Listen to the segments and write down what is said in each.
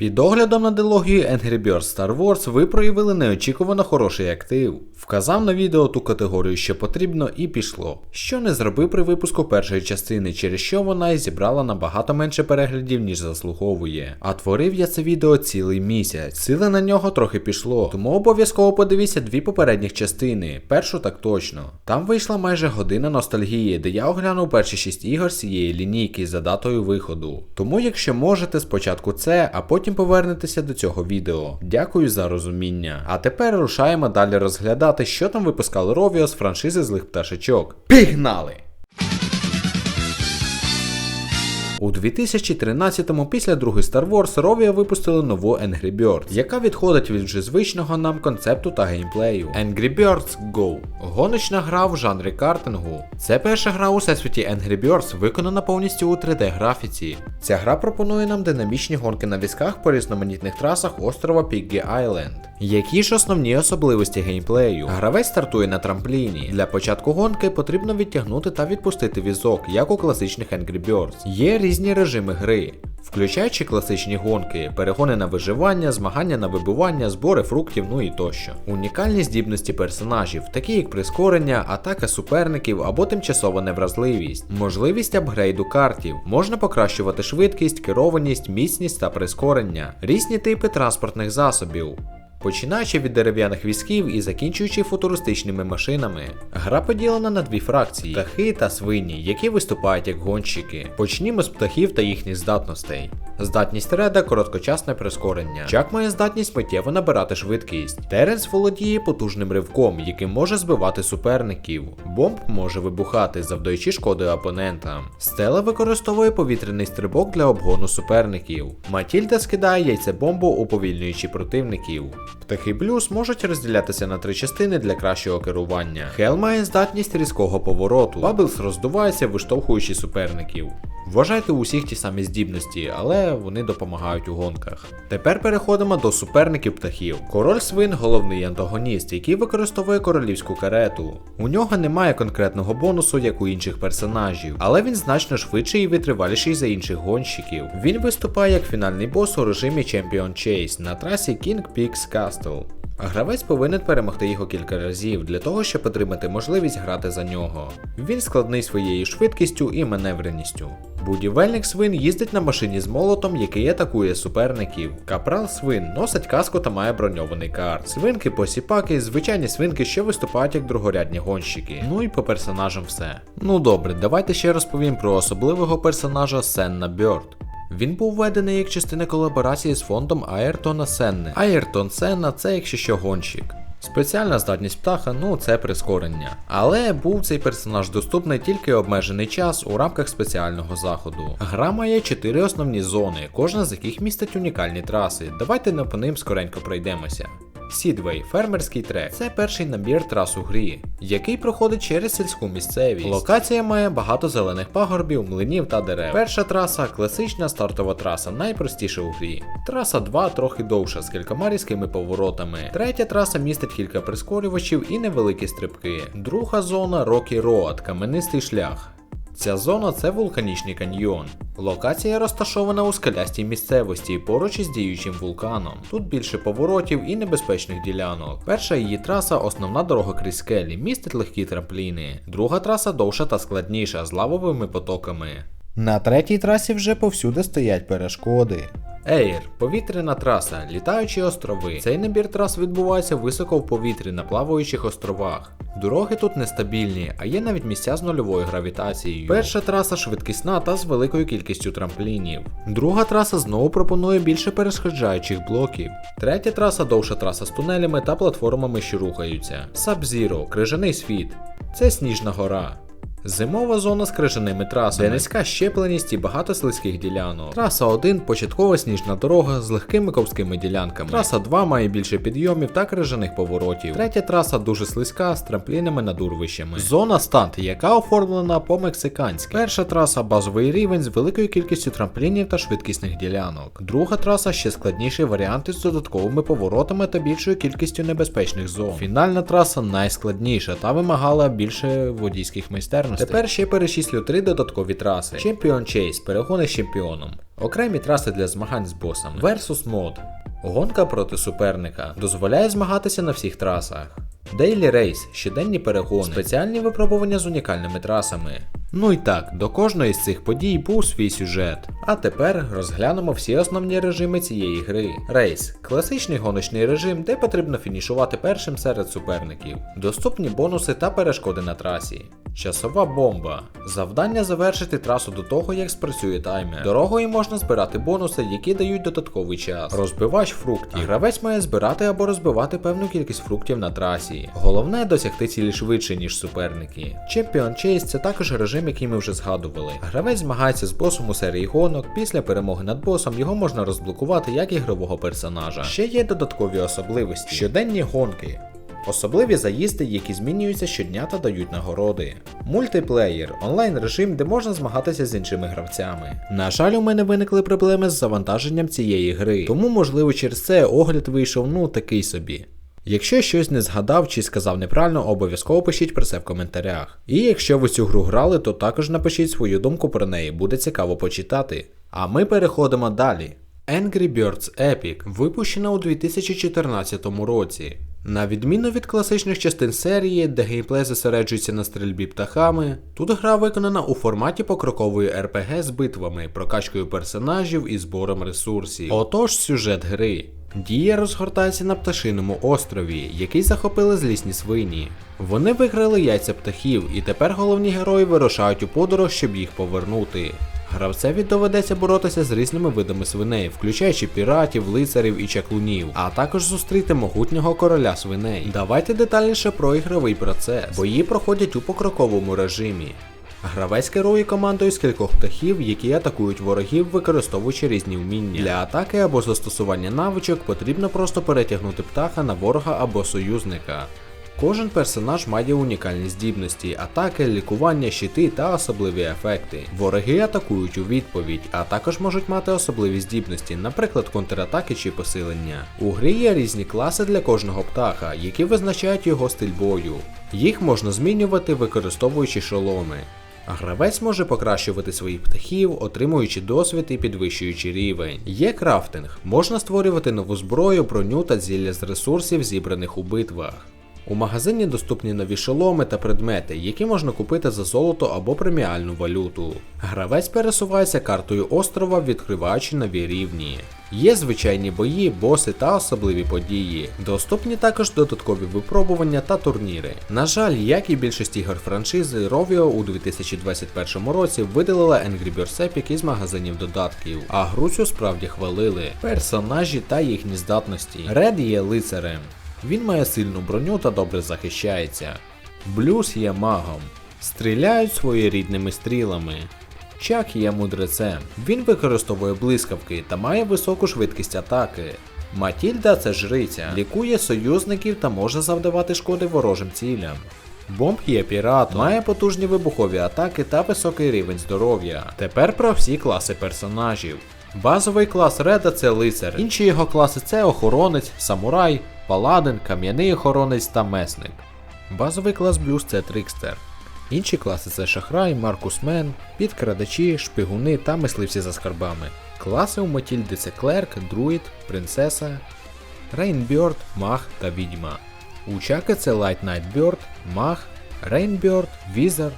Під оглядом на дилогію Angry Birds Star Wars ви проявили неочікувано хороший актив. Вказав на відео ту категорію, що потрібно, і пішло. Що не зробив при випуску першої частини, через що вона і зібрала набагато менше переглядів, ніж заслуговує. А творив я це відео цілий місяць. Сили на нього трохи пішло, тому обов'язково подивіться дві попередніх частини. Першу так точно. Там вийшла майже година ностальгії, де я оглянув перші шість ігор з цієї лінійки за датою виходу. Тому, якщо можете, спочатку це, а потім повернетеся до цього відео. Дякую за розуміння. А тепер рушаємо далі розглядати, що там випускали Rovio з франшизи злих пташечок. Пігнали! У 2013-му після другої Star Wars Rovio випустили нову Angry Birds, яка відходить від вже звичного нам концепту та геймплею. Angry Birds Go гоночна гра в жанрі картингу. Це перша гра у всесвіті Angry Birds, виконана повністю у 3D графіці. Ця гра пропонує нам динамічні гонки на візках по різноманітних трасах острова Piggy Island. Які ж основні особливості геймплею? Гравець стартує на трампліні. Для початку гонки потрібно відтягнути та відпустити візок, як у класичних Angry Birds. Є різні режими гри. Включаючи класичні гонки, перегони на виживання, змагання на вибивання, збори фруктів, ну і тощо. Унікальні здібності персонажів, такі як прискорення, атака суперників або тимчасова невразливість, можливість апгрейду картів, можна покращувати швидкість, керованість, міцність та прискорення, різні типи транспортних засобів. Починаючи від дерев'яних візків і закінчуючи футуристичними машинами, гра поділена на дві фракції птахи та свині, які виступають як гонщики. Почнімо з птахів та їхніх здатностей. Здатність Реда короткочасне прискорення. Чак має здатність миттєво набирати швидкість. Теренс володіє потужним ривком, яким може збивати суперників. Бомб може вибухати, завдаючи шкоди опонентам. Стела використовує повітряний стрибок для обгону суперників. Матільда скидає яйцебомбу, уповільнюючи противників. Птахи Блюз можуть розділятися на три частини для кращого керування. Хел має здатність різкого повороту. Баблс роздувається, виштовхуючи суперників. Вважайте усіх ті самі здібності, але вони допомагають у гонках. Тепер переходимо до суперників птахів. Король свин головний антагоніст, який використовує королівську карету. У нього немає конкретного бонусу, як у інших персонажів, але він значно швидший і витриваліший за інших гонщиків. Він виступає як фінальний бос у режимі Champion Chase на трасі King Peaks Castle. Гравець повинен перемогти його кілька разів для того, щоб отримати можливість грати за нього. Він складний своєю швидкістю і маневреністю. Будівельник свин їздить на машині з молотом, який атакує суперників. Капрал свин носить каску та має броньований карт. Свинки посіпаки, звичайні свинки, що виступають як другорядні гонщики. Ну і по персонажам все. Ну добре, давайте ще розповім про особливого персонажа Сенна Бьорд. Він був введений як частина колаборації з фондом Айртона Сенни. Айртон Сенна це якщо що гонщик. Спеціальна здатність птаха, ну це прискорення. Але був цей персонаж доступний тільки обмежений час у рамках спеціального заходу. Гра має чотири основні зони, кожна з яких містить унікальні траси. Давайте не по ним скоренько пройдемося. Сідвей, фермерський трек. Це перший набір трас у грі, який проходить через сільську місцевість. Локація має багато зелених пагорбів, млинів та дерев. Перша траса класична стартова траса, найпростіша у грі. Траса 2 трохи довша, з кількома різкими поворотами. Третя траса містить кілька прискорювачів і невеликі стрибки. Друга зона Rocky Road, каменистий шлях. Ця зона це вулканічний каньйон. Локація розташована у скалястій місцевості поруч із діючим вулканом. Тут більше поворотів і небезпечних ділянок. Перша її траса основна дорога крізь скелі, містить легкі трампліни. Друга траса довша та складніша з лавовими потоками. На третій трасі вже повсюди стоять перешкоди. Ейр повітряна траса, літаючі острови. Цей набір трас відбувається високо в повітрі на плаваючих островах. Дороги тут нестабільні, а є навіть місця з нульовою гравітацією. Перша траса швидкісна та з великою кількістю трамплінів. Друга траса знову пропонує більше перешкоджаючих блоків. Третя траса довша траса з тунелями та платформами, що рухаються. Sub-Zero, крижаний світ. Це сніжна гора. Зимова зона з крижаними трасами, де низька щепленість і багато слизьких ділянок. Траса 1 початкова сніжна дорога з легкими ковськими ділянками. Траса 2 має більше підйомів та крижаних поворотів. Третя траса дуже слизька з трамплінами над урвищами. Зона стант, яка оформлена по-мексиканськи. Перша траса базовий рівень з великою кількістю трамплінів та швидкісних ділянок. Друга траса ще складніший варіант із додатковими поворотами та більшою кількістю небезпечних зон. Фінальна траса найскладніша та вимагала більше водійських майстерностей спроможностей. Тепер ще перечислю три додаткові траси: Champion Chase, перегони з чемпіоном, окремі траси для змагань з босами, Versus Mode, гонка проти суперника, дозволяє змагатися на всіх трасах. Daily Race – щоденні перегони, спеціальні випробування з унікальними трасами. Ну і так, до кожної з цих подій був свій сюжет. А тепер розглянемо всі основні режими цієї гри. Рейс класичний гоночний режим, де потрібно фінішувати першим серед суперників. Доступні бонуси та перешкоди на трасі. Часова бомба. Завдання завершити трасу до того, як спрацює таймер. Дорогою можна збирати бонуси, які дають додатковий час. Розбивач фруктів. Гравець має збирати або розбивати певну кількість фруктів на трасі. Головне досягти цілі швидше, ніж суперники. Champion Chase це також режим, який ми вже згадували. Гравець змагається з босом у серії гонок. Після перемоги над босом його можна розблокувати як ігрового персонажа. Ще є додаткові особливості. Щоденні гонки. Особливі заїзди, які змінюються щодня та дають нагороди. Мультиплеєр онлайн режим, де можна змагатися з іншими гравцями. На жаль, у мене виникли проблеми з завантаженням цієї гри, тому, можливо, через це огляд вийшов ну такий собі. Якщо щось не згадав чи сказав неправильно, обов'язково пишіть про це в коментарях. І якщо ви цю гру грали, то також напишіть свою думку про неї, буде цікаво почитати. А ми переходимо далі. Angry Birds Epic випущена у 2014 році. На відміну від класичних частин серії, де геймплей зосереджується на стрільбі птахами, тут гра виконана у форматі покрокової РПГ з битвами, прокачкою персонажів і збором ресурсів. Отож, сюжет гри. Дія розгортається на пташиному острові, який захопили злісні свині. Вони виграли яйця птахів, і тепер головні герої вирушають у подорож, щоб їх повернути. Гравцеві доведеться боротися з різними видами свиней, включаючи піратів, лицарів і чаклунів, а також зустріти могутнього короля свиней. Давайте детальніше про ігровий процес. Бої проходять у покроковому режимі. Гравець керує командою з кількох птахів, які атакують ворогів, використовуючи різні вміння. Для атаки або застосування навичок потрібно просто перетягнути птаха на ворога або союзника. Кожен персонаж має унікальні здібності, атаки, лікування, щити та особливі ефекти. Вороги атакують у відповідь, а також можуть мати особливі здібності, наприклад, контратаки чи посилення. У грі є різні класи для кожного птаха, які визначають його стиль бою. Їх можна змінювати, використовуючи шоломи. Гравець може покращувати своїх птахів, отримуючи досвід і підвищуючи рівень. Є крафтинг, можна створювати нову зброю, броню та зілля з ресурсів, зібраних у битвах. У магазині доступні нові шоломи та предмети, які можна купити за золото або преміальну валюту. Гравець пересувається картою острова, відкриваючи нові рівні. Є звичайні бої, боси та особливі події. Доступні також додаткові випробування та турніри. На жаль, як і більшість ігор франшизи, Rovio у 2021 році видалила Angry Birds Epic із магазинів додатків, а гру цю справді хвалили. Персонажі та їхні здатності. Ред є лицарем. Він має сильну броню та добре захищається. Блюз є магом. Стріляють своєрідними стрілами. Чак є мудрецем. Він використовує блискавки та має високу швидкість атаки. Матільда це жриця, лікує союзників та може завдавати шкоди ворожим цілям. Бомб є піратом, має потужні вибухові атаки та високий рівень здоров'я. Тепер про всі класи персонажів. Базовий клас Реда це лицар, інші його класи це охоронець, самурай, паладин, кам'яний охоронець та месник. Базовий клас Блюз це трикстер. Інші класи це шахрай, маркусмен, підкрадачі, шпигуни та мисливці за скарбами. Класи у Матільди це клерк, друїд, принцеса, Рейнбьорд, маг та відьма. У Чаки це Light Night Bird, маг, Рейнбьорд, візер,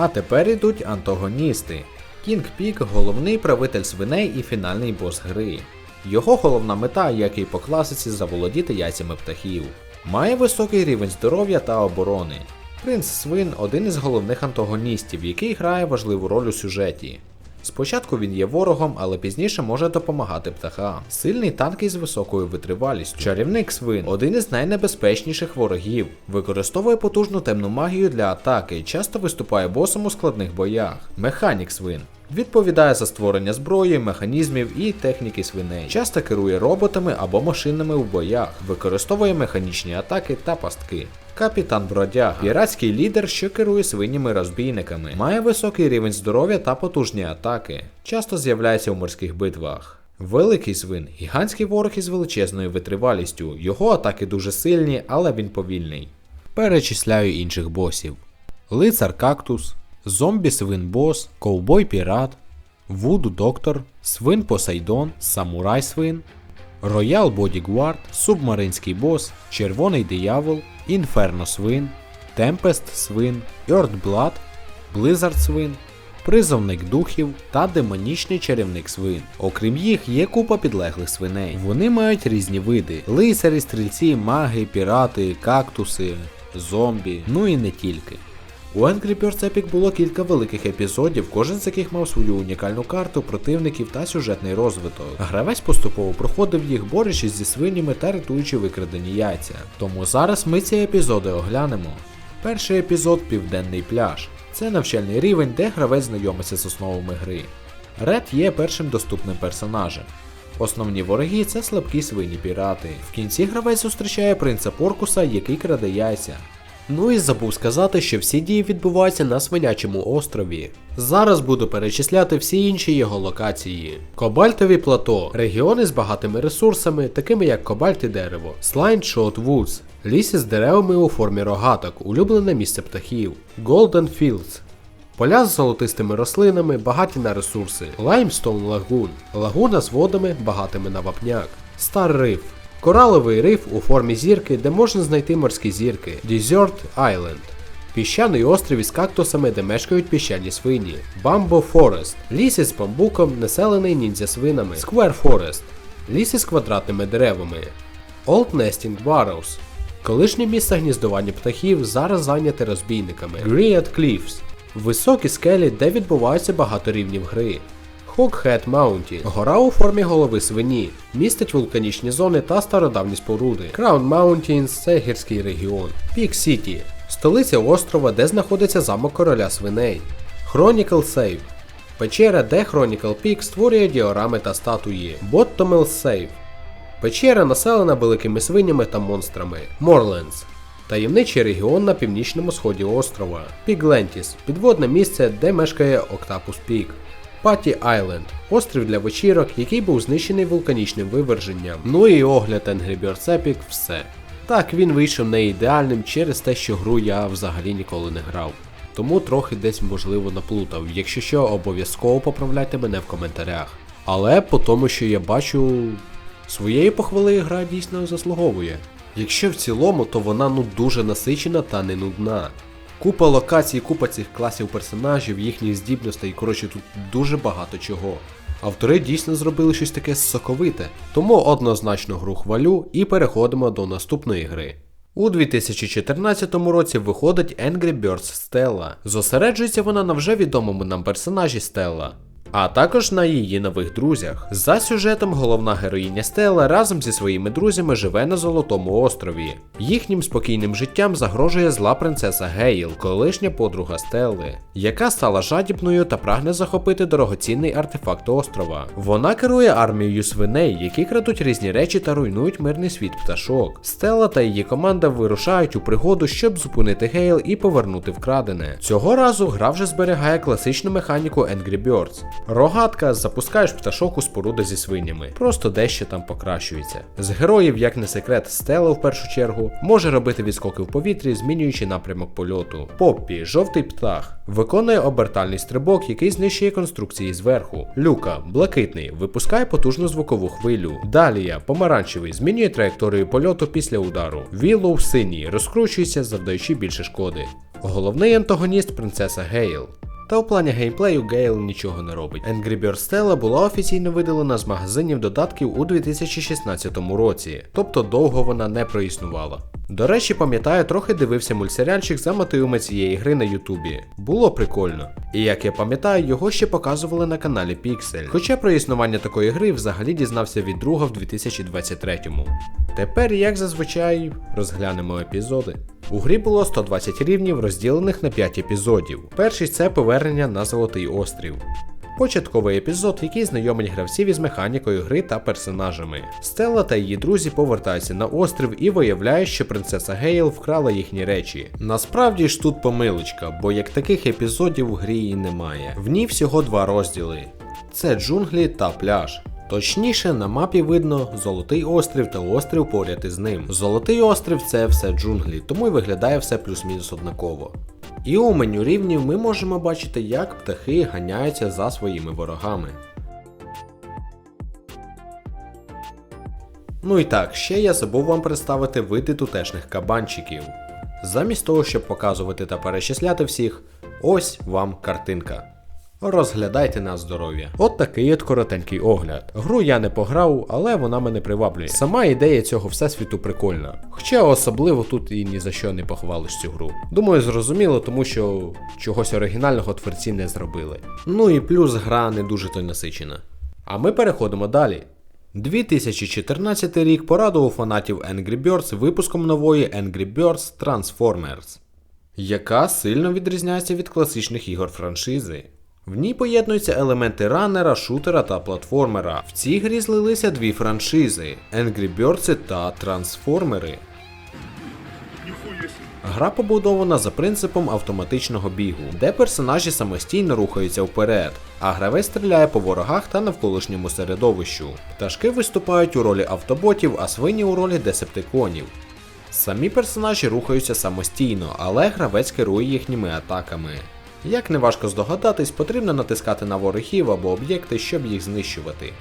А тепер ідуть антагоністи. Кінг Пік головний правитель свиней і фінальний бос гри. Його головна мета, як і по класиці, заволодіти яйцями птахів. Має високий рівень здоров'я та оборони. Принц Свин один із головних антагоністів, який грає важливу роль у сюжеті. Спочатку він є ворогом, але пізніше може допомагати птахам. Сильний танк із високою витривалістю. Чарівник свин один із найнебезпечніших ворогів. Використовує потужну темну магію для атаки, часто виступає босом у складних боях. Механік свин. Відповідає за створення зброї, механізмів і техніки свиней. Часто керує роботами або машинами в боях, використовує механічні атаки та пастки. Капітан Бродяга, піратський лідер, що керує свинями-розбійниками, має високий рівень здоров'я та потужні атаки, часто з'являється у морських битвах. Великий свин гігантський ворог із величезною витривалістю. Його атаки дуже сильні, але він повільний. Перечисляю інших босів: Лицар Кактус, Зомбі Свин Бос, Ковбой Пірат, Вуду Доктор, Свин Посейдон, Самурай Свин, Роял Бодігвард, Субмаринський бос, Червоний диявол, Інферно Свин, Темпест Свин, Йордблад, Близард Свин, Призовник духів та демонічний чарівник свин. Окрім їх, є купа підлеглих свиней. Вони мають різні види: лицарі, стрільці, маги, пірати, кактуси, зомбі, ну і не тільки. У Angry Birds Epic було кілька великих епізодів, кожен з яких мав свою унікальну карту противників та сюжетний розвиток. Гравець поступово проходив їх, борючись зі свинями та рятуючи викрадені яйця. Тому зараз ми ці епізоди оглянемо. Перший епізод Південний пляж. Це навчальний рівень, де гравець знайомиться з основами гри. Ред є першим доступним персонажем. Основні вороги це слабкі свині пірати. В кінці гравець зустрічає принца Поркуса, який краде яйця. Ну і забув сказати, що всі дії відбуваються на свинячому острові. Зараз буду перечисляти всі інші його локації. Кобальтові плато регіони з багатими ресурсами, такими як кобальт і дерево, Слайн Shot Woods, ліси з деревами у формі рогаток, улюблене місце птахів, Golden Fields, Поля з золотистими рослинами, багаті на ресурси, Limestone Lagoon, лагуна з водами, багатими на вапняк, Star Reef, кораловий риф у формі зірки, де можна знайти морські зірки, Desert Island, піщаний острів із кактусами, де мешкають піщані свині, Bamboo Forest, ліс із бамбуком, населений ніндзя свинами, Square Forest, ліс із квадратними деревами, Old Nesting Barrows, колишнє місце гніздування птахів зараз зайняте розбійниками, Great Cliffs, високі скелі, де відбуваються багато рівнів гри. Hoghead Mountain – гора у формі голови свині, містить вулканічні зони та стародавні споруди. Crown Mountains – це гірський регіон. Peak City – столиця острова, де знаходиться замок короля свиней. Chronicle Save – печера, де Chronicle Peak створює діорами та статуї. Bottomless Save – печера населена великими свинями та монстрами. Moorlands – таємничий регіон на північному сході острова. Піглентіс підводне місце, де мешкає Octopus Peak. Паті Айленд острів для вечірок, який був знищений вулканічним виверженням. Ну і огляд Angry Birds Epic все. Так, він вийшов не ідеальним через те, що гру я взагалі ніколи не грав. Тому трохи десь можливо наплутав. Якщо що, обов'язково поправляйте мене в коментарях. Але по тому, що я бачу, своєї похвали гра дійсно заслуговує. Якщо в цілому, то вона ну дуже насичена та не нудна. Купа локацій, купа цих класів персонажів, їхніх здібностей, коротше, тут дуже багато чого. Автори дійсно зробили щось таке соковите, тому однозначно гру хвалю і переходимо до наступної гри. У 2014 році виходить Angry Birds Stella. Зосереджується вона на вже відомому нам персонажі Стелла. А також на її нових друзях. За сюжетом головна героїня Стелла разом зі своїми друзями живе на Золотому острові. Їхнім спокійним життям загрожує зла принцеса Гейл, колишня подруга Стелли, яка стала жадібною та прагне захопити дорогоцінний артефакт острова. Вона керує армією свиней, які крадуть різні речі та руйнують мирний світ пташок. Стелла та її команда вирушають у пригоду, щоб зупинити Гейл і повернути вкрадене. Цього разу гра вже зберігає класичну механіку Angry Birds. Рогатка, запускаєш пташок у споруди зі свинями. Просто дещо там покращується. З героїв, як не секрет, Стелла в першу чергу може робити відскоки в повітрі, змінюючи напрямок польоту. Поппі, жовтий птах, виконує обертальний стрибок, який знищує конструкції зверху. Люка, блакитний, випускає потужну звукову хвилю. Далія, помаранчевий, змінює траєкторію польоту після удару. Віллоу синій, розкручується, завдаючи більше шкоди. Головний антагоніст принцеса Гейл. Та у плані геймплею Гейл нічого не робить. Angry Birds Stella була офіційно видалена з магазинів додатків у 2016 році, тобто довго вона не проіснувала. До речі, пам'ятаю, трохи дивився мультсеріальчик за мотивами цієї гри на Ютубі. Було прикольно. І як я пам'ятаю, його ще показували на каналі Pixel. Хоча про існування такої гри взагалі дізнався від друга в 2023-му. Тепер, як зазвичай, розглянемо епізоди. У грі було 120 рівнів, розділених на 5 епізодів. Перший це повернення на Золотий острів. Початковий епізод, який знайомить гравців із механікою гри та персонажами. Стелла та її друзі повертаються на острів і виявляють, що принцеса Гейл вкрала їхні речі. Насправді ж тут помилочка, бо як таких епізодів в грі і немає. В ній всього два розділи: це джунглі та пляж. Точніше, на мапі видно Золотий острів та острів поряд із ним. Золотий острів це все джунглі, тому й виглядає все плюс-мінус однаково. І у меню рівнів ми можемо бачити, як птахи ганяються за своїми ворогами. Ну і так, ще я забув вам представити види тутешних кабанчиків. Замість того, щоб показувати та перечисляти всіх, ось вам картинка. Розглядайте на здоров'я. От такий от коротенький огляд. Гру я не пограв, але вона мене приваблює. Сама ідея цього всесвіту прикольна. Хоча особливо тут і ні за що не похвалиш цю гру. Думаю, зрозуміло, тому що чогось оригінального творці не зробили. Ну і плюс гра не дуже то насичена. А ми переходимо далі. 2014 рік порадував фанатів Angry Birds випуском нової Angry Birds Transformers, яка сильно відрізняється від класичних ігор франшизи. В ній поєднуються елементи ранера, шутера та платформера. В цій грі злилися дві франшизи Angry Birds та Трансформери. Гра побудована за принципом автоматичного бігу, де персонажі самостійно рухаються вперед, а гравець стріляє по ворогах та навколишньому середовищу. Пташки виступають у ролі автоботів, а свині у ролі десептиконів. Самі персонажі рухаються самостійно, але гравець керує їхніми атаками. Як не важко здогадатись, потрібно натискати на ворогів або об'єкти, щоб їх знищувати.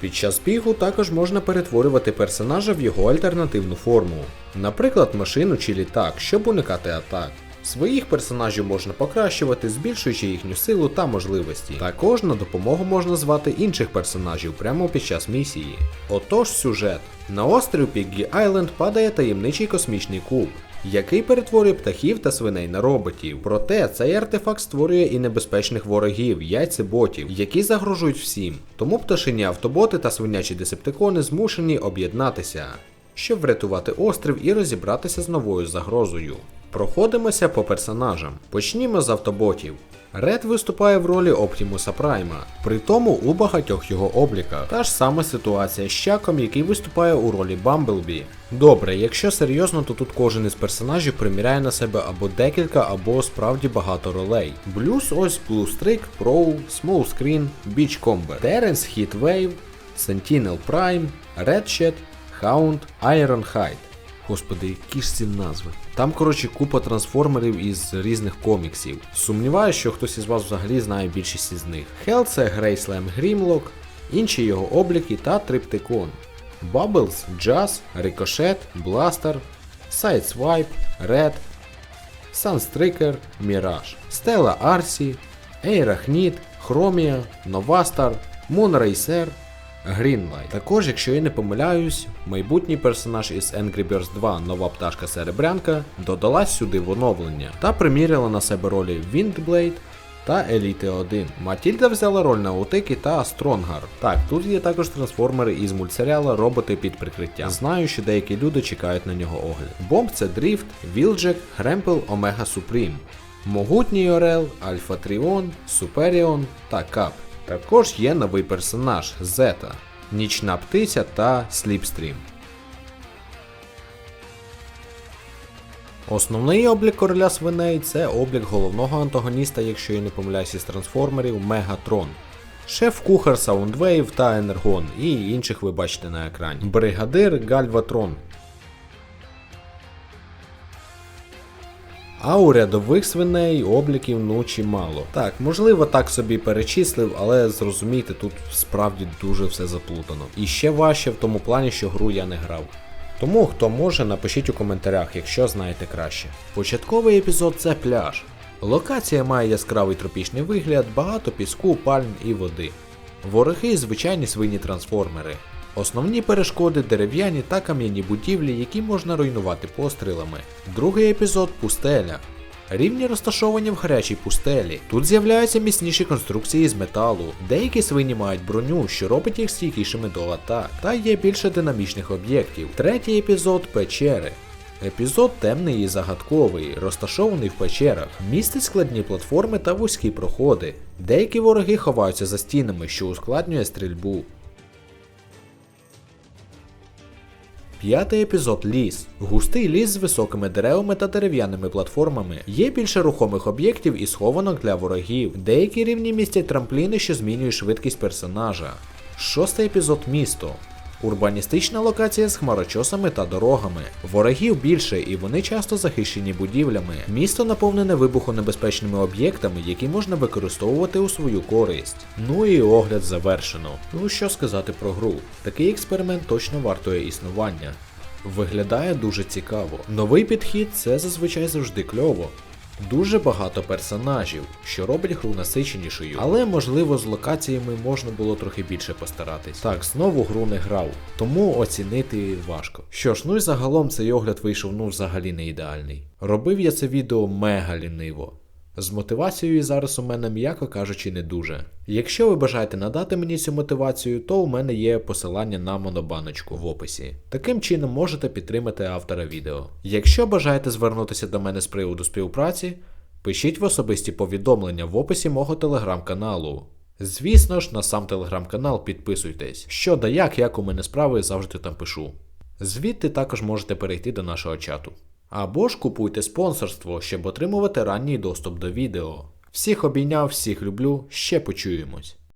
Під час бігу також можна перетворювати персонажа в його альтернативну форму, наприклад, машину чи літак, щоб уникати атак. Своїх персонажів можна покращувати, збільшуючи їхню силу та можливості. Також на допомогу можна звати інших персонажів прямо під час місії. Отож, сюжет. На острів Піггі Айленд падає таємничий космічний куб, який перетворює птахів та свиней на роботів. Проте цей артефакт створює і небезпечних ворогів, яйцеботів, які загрожують всім. Тому пташині автоботи та свинячі десептикони змушені об'єднатися, щоб врятувати острів і розібратися з новою загрозою. Проходимося по персонажам. Почнімо з автоботів. Ред виступає в ролі Оптімуса Прайма, при тому у багатьох його обліках. Та ж сама ситуація з Чаком, який виступає у ролі Бамблбі. Добре, якщо серйозно, то тут кожен із персонажів приміряє на себе або декілька, або справді багато ролей. Блюз ось Pro, Small Screen, Beach Combat, Terence Heatwave, Sentinel Prime, Ratchet, Hound, Ironhide. Господи, які ж ці назви. Там, коротше, купа трансформерів із різних коміксів. Сумніваюся, що хтось із вас взагалі знає більшість із них. Хел це Грейслем Грімлок, інші його обліки та Триптикон. Bubbles, Jazz, Ricochet, Blaster, Sideswipe, Red, Sunstreaker, Mirage, Stella Arcee, Eirachnid, Chromia, Novastar, Moonracer, Greenlight. Також, якщо я не помиляюсь, майбутній персонаж із Angry Birds 2 нова пташка Серебрянка додалась сюди в оновлення та приміряла на себе ролі Windblade та Elite 1. Матільда взяла роль Наутики та Стронгар. Так, тут є також трансформери із мультсеріала Роботи під прикриттям. Знаю, що деякі люди чекають на нього огляд. Бомб це Дріфт, Вілджек, Гремпел, Омега Супрім. Могутній Орел, Альфа Тріон, Суперіон та Кап. Також є новий персонаж Зета, Нічна птиця та Сліпстрім. Основний облік короля свиней це облік головного антагоніста, якщо я не помиляюсь із трансформерів, Мегатрон. Шеф-кухар Soundwave та Енергон, і інших ви бачите на екрані. Бригадир Гальватрон. А у рядових свиней обліків ну чимало. Так, можливо, так собі перечислив, але зрозумійте, тут справді дуже все заплутано. І ще важче в тому плані, що гру я не грав. Тому, хто може, напишіть у коментарях, якщо знаєте краще. Початковий епізод це пляж. Локація має яскравий тропічний вигляд, багато піску, пальм і води. Вороги звичайні свині трансформери. Основні перешкоди дерев'яні та кам'яні будівлі, які можна руйнувати пострілами. Другий епізод пустеля. Рівні розташовані в гарячій пустелі. Тут з'являються міцніші конструкції з металу. Деякі свині мають броню, що робить їх стійкішими до атак, та є більше динамічних об'єктів. Третій епізод печери. Епізод темний і загадковий, розташований в печерах, містить складні платформи та вузькі проходи. Деякі вороги ховаються за стінами, що ускладнює стрільбу. П'ятий епізод ліс. Густий ліс з високими деревами та дерев'яними платформами. Є більше рухомих об'єктів і схованок для ворогів. Деякі рівні містять трампліни, що змінюють швидкість персонажа. Шостий епізод місто. Урбаністична локація з хмарочосами та дорогами. Ворогів більше і вони часто захищені будівлями. Місто наповнене вибухонебезпечними об'єктами, які можна використовувати у свою користь. Ну і огляд завершено. Ну що сказати про гру? Такий експеримент точно вартує існування. Виглядає дуже цікаво. Новий підхід це зазвичай завжди кльово. Дуже багато персонажів, що роблять гру насиченішою, але можливо з локаціями можна було трохи більше постаратись. Так, знову гру не грав, тому оцінити важко. Що ж, ну і загалом цей огляд вийшов ну взагалі не ідеальний. Робив я це відео мега ліниво. З мотивацією зараз у мене, м'яко кажучи, не дуже. Якщо ви бажаєте надати мені цю мотивацію, то у мене є посилання на монобаночку в описі. Таким чином можете підтримати автора відео. Якщо бажаєте звернутися до мене з приводу співпраці, пишіть в особисті повідомлення в описі мого телеграм-каналу. Звісно ж, на сам телеграм-канал підписуйтесь. Що да як, як у мене справи, завжди там пишу. Звідти також можете перейти до нашого чату. Або ж купуйте спонсорство, щоб отримувати ранній доступ до відео. Всіх обійняв, всіх люблю, ще почуємось.